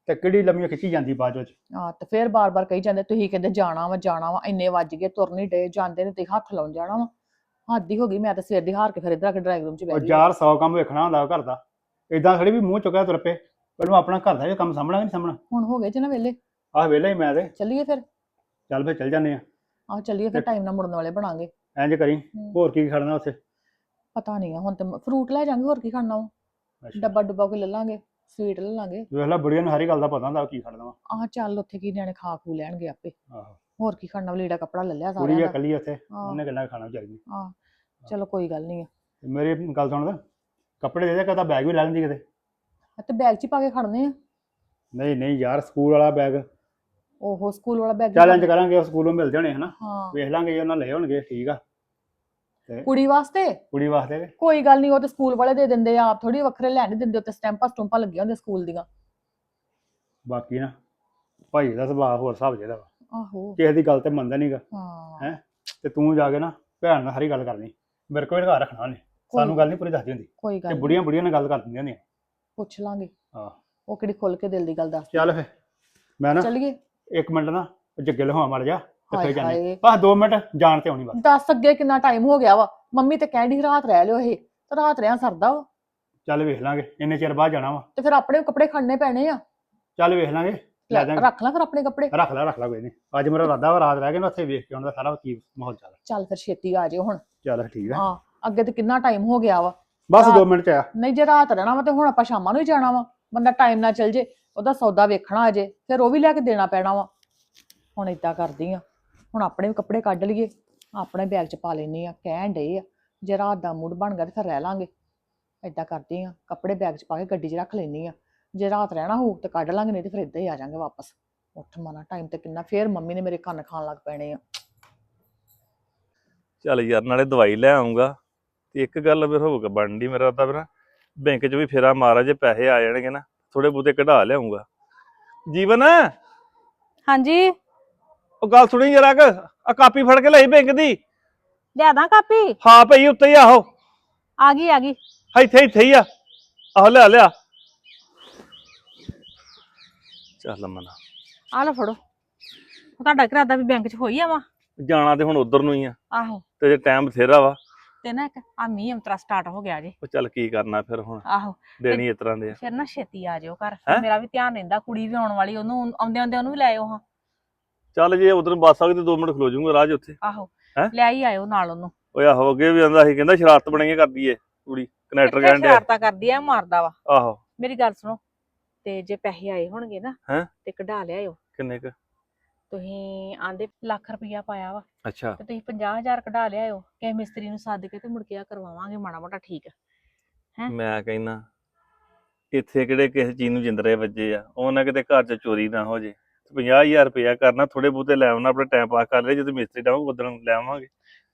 ਤੇ ਕਿਹੜੀ ਲੰਮੀ ਖਿੱਚੀ ਜਾਂਦੀ ਬਾਅਦ ਵਿੱਚ। ਆ ਤੇ ਫੇਰ ਬਾਰ-ਬਾਰ ਕਹੀ ਜਾਂਦੇ ਤੁਸੀਂ ਕਹਿੰਦੇ ਜਾਣਾ ਵਾ ਜਾਣਾ ਵਾ ਇੰਨੇ ਵੱਜ ਗਏ ਤੁਰ ਨਹੀਂ ਡੇ ਜਾਂਦੇ ਨੇ ਤੇ ਹੱਥ ਲਾਉਣ ਜਾਣਾ ਵਾ। ਹੱਦ ਹੀ ਹੋ ਗਈ ਮੈਂ ਤਾਂ ਸਵੇਰ ਦੀ ਹਾਰ ਕੇ ਫਿਰ ਇੱਧਰ ਆ ਕੇ ਡਰਾਈਵਿੰਗ ਰੂਮ 'ਚ ਉਹ ਬਹਿ ਗਈ। ਯਾਰ 100 ਕੰਮ ਵੇਖਣਾ ਹੁੰਦਾ ਘਰ ਦਾ। ਇਦਾਂ ਥੋੜੀ ਵੀ ਮੂੰਹ ਚੁੱਕਿਆ ਤੁਰ ਪਏ। ਪਹਿਲਾਂ ਆਪਣਾ ਘਰ ਦਾ ਵੀ ਕੰਮ ਕਿ ਨਹੀਂ ਸਾਂਭਣਾ? ਹੁਣ ਹੋ ਗਏ ਜੇ ਨਾ ਵੇਲੇ ਆਹ ਵਿਹਲਾ ਹੀ ਮੈਂ ਤੇ। ਚੱਲੀਏ ਫਿਰ। ਚੱਲ ਫੇਰ ਚੱਲ ਜਾਂਦੇ ਆ। ਆਹ ਚੱਲੀਏ ਫਿਰ ਟਾਈਮ ਨਾਲ ਮੁੜਨ ਵਾਲੇ ਬਣਾਂਗੇ। ਇੰਜ ਕਰੀ। ਹੋਰ ਕੀ ਖੜਨਾ ਉੱਥੇ? ਪਤਾ ਨਹੀਂ ਆ ਹੁਣ ਤੇ ਫਰੂਟ ਲੈ ਜਾਾਂਗੇ ਹੋਰ ਕੀ ਖਾਣਾ ਵਾ। ਡੱਬਾ ਡੁੱਬਾ ਕੋਈ ਲੈ ਲਾਂਗੇ ਸਵੀਟ ਲੈ ਲਾਂਗੇ। ਵੇਖ ਲੈ ਬੁੜੀਆਂ ਨੂੰ ਹਰੀ ਗੱਲ ਦਾ ਪਤਾ ਹੁੰਦਾ ਕੀ ਖੜਨਾ ਵਾ। ਆਹ ਚੱਲ ਉੱਥੇ ਕੀ ਨਿਆਣੇ ਖਾ ਖੂ ਲੈਣਗੇ ਆਪੇ। ਆਹੋ। ਹੋਰ ਕੀ ਖਾਣਾ ਲੀੜਾ ਕੱਪੜਾ ਲੈ ਲਿਆ ਕੁੜੀ ਸਾਰਿਆਂ ਆ ਦਾ। ਕੱਲੀ ਉੱਥੇ ਉਹਨੇ ਕਿੰਨਾ ਖਾਣਾ ਚਾਹੀਦੀ ਆਹ ਚਲੋ ਕੋਈ ਗੱਲ ਨਹੀਂ ਤੇ ਮੇਰੀ ਗੱਲ ਸੁਣ ਲੈ ਕੱਪੜੇ ਦੇ ਦੇ ਕਦਾ ਬੈਗ ਵੀ ਲੈ ਲੈਂਦੀ ਕਿਤੇ। ਆ ਤੇ ਬੈਗ 'ਚ ਹੀ ਪਾ ਕੇ ਖੜਨੇ ਆ। ਨਹੀਂ ਨਹੀਂ ਯਾਰ ਸਕੂਲ ਵਾਲਾ ਬੈਗ ਓਹੋ ਸਕੂਲ ਵਾਲਾ ਬੈਗ ਚੱਲ ਇੰਜ ਕਰਾਂਗੇ ਉਹ ਸਕੂਲੋਂ ਮਿਲ ਜਾਣੇ ਹਨਾ। ਹਾਂ। ਵੇਖ ਲਾਂਗੇ ਜੇ ਉਹਨਾਂ ਲੈ ਹੋਣਗੇ ਠੀਕ ਆ। ਕੁੜੀ ਵਾਸਤੇ? ਕੁੜੀ ਵਾਸਤੇ ਕੋਈ ਗੱਲ ਨਹੀਂ ਉਹ ਤੇ ਸਕੂਲ ਵਾਲੇ ਦੇ ਦਿੰਦੇ ਆ ਆਪ ਥੋੜੀ ਵੱਖਰੇ ਲੈਣ ਦਿੰਦੇ ਉੱਤੇ ਸਟੈਂਪਾਂ ਸਟੂੰਪਾਂ ਲੱਗੀਆਂ ਹੁੰਦੀਆਂ ਸਕੂਲ ਦੀਆਂ। ਬਾਕੀ ਨਾ ਭਾਈ ਦਾ ਸੁਭਾਅ ਹੋਰ ਹਿਸਾਬ ਜਿਹਦਾ ਵਾ। ਆਹੋ। ਕਿਸੇ ਦੀ ਗੱਲ ਤੇ ਮੰਨਦਾ ਨਹੀਂਗਾ ਹਾਂ। ਹੈਂ? ਤੇ ਤੂੰ ਜਾ ਕੇ ਨਾ ਭੈਣ ਨਾਲ ਸਾਰੀ ਗੱਲ ਕਰਨੀ। ਮੇਰੇ ਕੋਲ ਘਰ ਰੱਖਣਾ ਉਹਨੇ। ਸਾਨੂੰ ਗੱਲ ਨਹੀਂ ਪੂਰੀ ਦੱਸਦੀ ਹੁੰਦੀ। ਕੋਈ ਗੱਲ ਤੇ ਬੁੜੀਆਂ ਬੁੜੀਆਂ ਨਾਲ ਗੱਲ ਕਰ ਦਿੰਦੀਆਂ ਨੇ ਪੁੱਛ ਲਾਂਗੇ। ਹਾਂ। ਉਹ ਕਿਹੜੀ ਖੁੱਲ ਕੇ ਦਿਲ ਦੀ ਗੱਲ ਦੱਸ ਚੱਲ ਫੇ ਮੈਂ ਨਾ ਚੱਲੀਏ। ਇੱਕ ਮਿੰਟ ਨਾ ਉਹ ਜੱਗੇ ਲਵਾ ਮੜ ਜਾ ਤੇ ਹਾਏ ਫੇਰ ਜਾਂਦੇ ਹਾਏ। ਬਸ 2 ਮਿੰਟ ਜਾਣ ਤੇ ਆਉਣੀ ਬਸ। ਦੱਸ ਅੱਗੇ ਕਿੰਨਾ ਟਾਈਮ ਹੋ ਗਿਆ ਵਾ। ਮੰਮੀ ਤੇ ਕਹਿੰਦੀ ਰਾਤ ਰਹਿ ਲਿਓ ਇਹ। ਤੇ ਰਾਤ ਰਿਆਂ ਸਰਦਾ ਵਾ। ਚੱਲ ਵੇਖ ਲਾਂਗੇ ਇੰਨੇ ਚਿਰ ਬਾਅਦ ਜਾਣਾ ਵਾ। ਤੇ ਫਿਰ ਆਪਣੇ ਕੱਪੜੇ ਖੜਨੇ ਪੈਣੇ ਆ। ਚੱਲ ਵੇਖ ਲਾਂਗੇ ਲੈ ਰੱਖ ਲੈ ਫਿਰ ਆਪਣੇ ਕੱਪੜੇ। ਰੱਖ ਲੈ ਰੱਖ ਲੈ ਕੋਈ ਨਹੀਂ ਅੱਜ ਮੇਰਾ ਇਰਾਦਾ ਵਾ ਰਾਤ ਰਹਿ ਕੇ ਨਾ ਉੱਥੇ ਵੇਖ ਕੇ ਆਉਣ ਦਾ ਸਾਰਾ ਕੀ ਮਾਹੌਲ ਚੱਲ ਚੱਲ ਫਿਰ ਛੇਤੀ ਆ ਜਿਓ ਹੁਣ। ਚੱਲ ਠੀਕ ਆ। ਹਾਂ ਅੱਗੇ ਤੇ ਕਿੰਨਾ ਟਾਈਮ ਹੋ ਗਿਆ ਵਾ। ਬਸ ਰਾਤ- 2 ਮਿੰਟ ਚ ਆ। ਨਹੀਂ ਜੇ ਰਾਤ ਰਹਿਣਾ ਵਾ ਤੇ ਹੁਣ ਆਪਾਂ ਸ਼ਾਮਾਂ ਨੂੰ ਹੀ ਜਾਣਾ ਵਾ। ਬੰਦਾ ਟਾਈਮ ਨਾਲ ਚੱਲ ਜੇ। ਉਹਦਾ ਸੌਦਾ ਵੇਖਣਾ ਅਜੇ, ਫਿਰ ਉਹ ਵੀ ਲੈ ਕੇ ਦੇਣਾ ਪੈਣਾ ਵਾ। ਹੁਣ ਏਦਾਂ ਕਰਦੀ ਆ। ਹੁਣ ਆਪਣੇ ਵੀ ਕੱਪੜੇ ਕੱਢ ਲਈਏ, ਆਪਣੇ ਬੈਗ 'ਚ ਪਾ ਲੈਣੀ ਆ, ਕਹਿਣ ਡੇ ਆ, ਜੇ ਰਾਤ ਦਾ ਮੂਡ ਬਣ ਗਿਆ ਤੇ ਫਿਰ ਰਹਿ ਲਾਂਗੇ। ਏਦਾਂ ਕਰਦੀ ਆ, ਕੱਪੜੇ ਬੈਗ 'ਚ ਪਾ ਕੇ ਗੱਡੀ 'ਚ ਰੱਖ ਲੈਣੀ ਆ। ਜੇ ਰਾਤ ਰਹਿਣਾ ਹੋਊ ਤੇ ਕੱਢ ਲਾਂਗੇ, ਨਹੀਂ ਤੇ ਫਿਰ ਏਦਾਂ ਹੀ ਆ ਜਾਾਂਗੇ ਵਾਪਸ। ਉੱਠ ਮਾਨਾ ਟਾਈਮ ਤੇ ਕਿੰਨਾ, ਫੇਰ ਮੰਮੀ ਨੇ ਮੇਰੇ ਕੰਨ ਖਾਣ ਲੱਗ ਪੈਣੇ ਆ। ਚੱਲ ਯਾਰ, ਨਾਲੇ ਦਵਾਈ ਲੈ ਆਉਂਗਾ ਤੇ ਇੱਕ ਗੱਲ ਫਿਰ ਹੋਊਗਾ ਬਣਦੀ ਮੇਰਾ ਤਾਂ ਫਿਰ। ਬੈਂਕ 'ਚ ਵੀ ਫੇਰਾ ਮਾਰਾ ਜੇ ਪੈਸੇ ਆ ਜਾਣਗੇ ਨਾ। ਥੋੜੇ ਬਹੁਤੇ ਕਢਾ ਲਿਆਉਂਗਾ। ਜੀਵਨ? ਹਾਂਜੀ। ਉਹ ਗੱਲ ਸੁਣੀ ਜਰਾ ਕ। ਆ ਕਾਪੀ ਫੜ ਕੇ ਲਈ ਬੈਂਕ ਦੀ। ਲਿਆਦਾ ਕਾਪੀ? ਹਾਂ ਭਈ ਉੱਤੇ ਹੀ ਆਹੋ ਆ ਗਈ ਆ ਗਈ। ਇੱਥੇ ਇੱਥੇ ਹੀ ਆ। ਆਹੋ ਲਿਆ ਲਿਆ। ਚੱਲ ਮਨਾ ਆ ਲਓ ਫੜੋ। ਤੁਹਾਡਾ ਇਰਾਦਾ ਵੀ ਬੈਂਕ 'ਚ ਹੋਈ ਆ ਵਾ। ਜਾਣਾ ਤੇ ਹੁਣ ਉਧਰ ਨੂੰ ਹੀ ਆ। ਆਹੋ। ਤੇ ਜੇ ਟਾਈਮ ਬਥੇਰਾ ਵਾ। ਤੇ ਨਾ ਇੱਕ ਆ ਮੀਂਹ ਅੰਤਰਾ ਸਟਾਰਟ ਹੋ ਗਿਆ ਜੀ। ਉਹ ਚੱਲ ਕੀ ਕਰਨਾ ਫਿਰ ਹੁਣ? ਆਹੋ ਦੇਣੀ ਇਸ ਤਰ੍ਹਾਂ ਦੇ ਆ। ਫਿਰ ਨਾ ਛੇਤੀ ਆ ਜਾਇਓ ਘਰ। ਹੈਂ? ਮੇਰਾ ਵੀ ਧਿਆਨ ਰਹਿੰਦਾ ਕੁੜੀ ਵੀ ਆਉਣ ਵਾਲੀ ਉਹਨੂੰ ਆਉਂਦੇ ਆਉਂਦੇ ਉਹਨੂੰ ਵੀ ਲੈ ਆਇਓ ਹਾਂ। ਚੱਲ ਜੇ ਉਧਰ ਬੱਸ ਆ ਗਈ ਤੇ 2 ਮਿੰਟ ਖਲੋ ਜਾਊਂਗਾ ਰਾਹ 'ਚ ਉੱਥੇ। ਆਹੋ ਹੈਂ? ਲੈ ਹੀ ਆਇਓ ਨਾਲ ਉਹਨੂੰ। ਓਏ ਆਹੋ ਅੱਗੇ ਵੀ ਆਂਦਾ ਸੀ ਕਹਿੰਦਾ ਸ਼ਰਾਰਤ ਬਣਾਈਆਂ ਕਰਦੀ ਏ ਕੁੜੀ ਕਨੈਕਟਰ ਕਿੱਥੇ ਕਹਿਣ ਡਿਆ। ਸ਼ਰਾਰਤਾਂ ਕਰਦੀ ਆ ਮਾਰਦਾ ਵਾ। ਆਹੋ। ਮੇਰੀ ਗੱਲ ਸੁਣੋ ਤੇ ਜੇ ਪੈਸੇ ਆਏ ਹੋਣਗੇ ਨਾ ਹੈਂ? ਤੇ ਕਢਾ ਲਿਆਇਓ। ਕਿੰਨੇ ਕ? ਤੁਸੀਂ ਆਂਦੇ ਲੱਖ ਰੁਪਇਆ ਪਾਇਆ ਵਾ ਅੱਛਾ। ਤੇ ਤੁਸੀਂ 50000 ਕਢਾ ਲਿਆਇਓ ਕਿਸੇ ਮਿਸਤਰੀ ਨੂੰ ਸੱਦ ਕੇ ਤੇ ਮੁੜ ਕੇ ਆ ਕਰਵਾਵਾਂਗੇ ਮਾੜਾ ਮੋਟਾ ਠੀਕ। ਹੈਂ? ਮੈਂ ਕਹਿੰਦਾ ਇੱਥੇ ਕਿਹੜੇ ਕਿਸੇ ਚੀਜ਼ ਨੂੰ ਜਿੰਦਰੇ ਵੱਜੇ ਆ? ਉਹ ਨਾ ਕਿਤੇ ਘਰ 'ਚ ਚੋਰੀ ਨਾ ਹੋ ਜੇ। 50000 ਰੁਪਇਆ ਕਰਨਾ ਥੋੜੇ ਬਹੁਤੇ ਲੈ ਆਉਣਾ ਆਪਣਾ ਟਾਈਮ ਪਾਸ ਕਰ ਲਿਆ ਜਦੋਂ ਮਿਸਤਰੀ ਡਾਉਂ ਉਦੋਂ ਲੈ ਆਵਾਂਗੇ।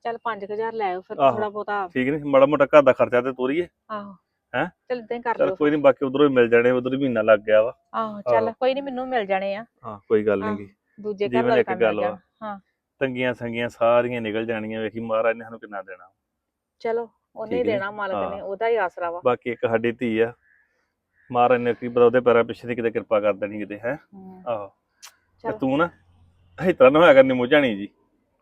ਚੱਲ 5000 ਲੈ ਆਇਓ ਫਿਰ। ਥੋੜਾ ਬਹੁਤਾ ਠੀਕ ਨਹੀਂ ਮਾੜਾ ਮੋਟਾ ਘਰ ਦਾ ਖਰਚਾ ਤੇ ਤੋਰੀਏ। ਆਹੋ। ਹੈਂ? ਚੱਲ ਇਦਾਂ ਹੀ ਕਰ ਲਿਓ। ਕੋਈ ਨਹੀਂ ਬਾਕੀ ਉਧਰੋਂ ਹੀ ਮਿਲ ਜਾਣੇ ਉਧਰ ਮਹੀਨਾ ਲੱਗ ਗਿਆ ਵਾ। ਆਹੋ ਚੱਲ। ਕੋਈ ਨਹੀਂ ਮੈਨੂੰ ਮਿਲ ਜਾਣੇ ਆ। ਹਾਂ ਕੋਈ ਗੱਲ ਨਹੀਂ ਦੂਜੇ ਘਰ ਜੀਵਨ ਵਾਲੇ ਇੱਕ ਕੰਮ ਗੱਲ ਵਾ। ਹਾਂ। ਤੰਗੀਆਂ ਸੰਗੀਆਂ ਸਾਰੀਆਂ ਨਿਕਲ ਜਾਣੀਆਂ ਵੇਖੀ ਮਹਾਰਾਜ ਨੇ ਸਾਨੂੰ ਕਿੰਨਾ ਦੇਣਾ। ਚਲੋ ਉਹਨੇ ਹੀ ਠੀਕ ਹੈ। ਦੇਣਾ ਮਾਲਕ ਨੇ ਹਾਂ। ਉਹਦਾ ਹੀ ਆਸਰਾ ਵਾ। ਬਾਕੀ ਇੱਕ ਸਾਡੀ ਧੀ ਆ। ਮਹਾਰਾਜ ਨੇ ਕੀ ਪਤਾ ਉਹਦੇ ਪੈਰਾਂ ਪਿੱਛੇ ਦੀ ਕਿਤੇ ਕਿਰਪਾ ਕਰ ਦੇਣੀ ਕਿਤੇ ਹੈ? ਹਮ, ਆਹੋ। ਤੇ ਚੱਲ। ਤੂੰ ਨਾ ਇਸ ਤਰ੍ਹਾਂ ਨਾ ਹੋਇਆ ਕਰ ਨਿਮੋ ਜਾਣੀ ਜੀ।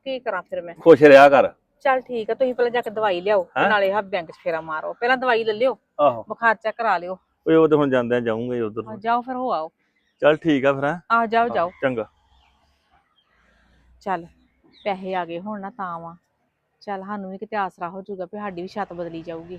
ਕੀ ਕਰਾਂ ਫਿਰ ਮੈਂ? ਖੁਸ਼ ਰਿਹਾ ਕਰ। ਚੱਲ ਠੀਕ ਆ ਤੁਸੀਂ ਪਹਿਲਾਂ ਜਾ ਕੇ ਦਵਾਈ ਲਿਆਓ ਤੇ ਹੈਂ? ਨਾਲੇ ਹਾ ਬੈਂਕ 'ਚ ਫੇਰਾ ਮਾਰੋ। ਪਹਿਲਾਂ ਦਵਾਈ ਲੈ ਲਿਓ ਆਹੋ। ਬੁਖਾਰ ਚੈੱਕ ਕਰਾ ਲਿਓ। ਓਏ ਉਹ ਤੇ ਹੁਣ ਜਾਊਂਗੇ ਆ ਉਧਰ ਜਾਓ ਫਿਰ ਹੋ ਆਓ। ਚੱਲ ਠੀਕ ਆ ਫਿਰ ਹੈਂ? ਆ ਜਾਓ ਜਾਓ। ਚੰਗਾ। ਚੱਲ ਪੈਸੇ ਆ ਗਏ ਹੁਣ ਨਾ ਤਾਂ ਵਾ। ਚੱਲ ਸਾਨੂੰ ਵੀ ਕਿਤੇ ਆਸਰਾ ਹੋ ਜਾਊਗਾ ਵੀ ਸਾਡੀ ਵੀ ਛੱਤ ਬਦਲੀ ਜਾਊਗੀ।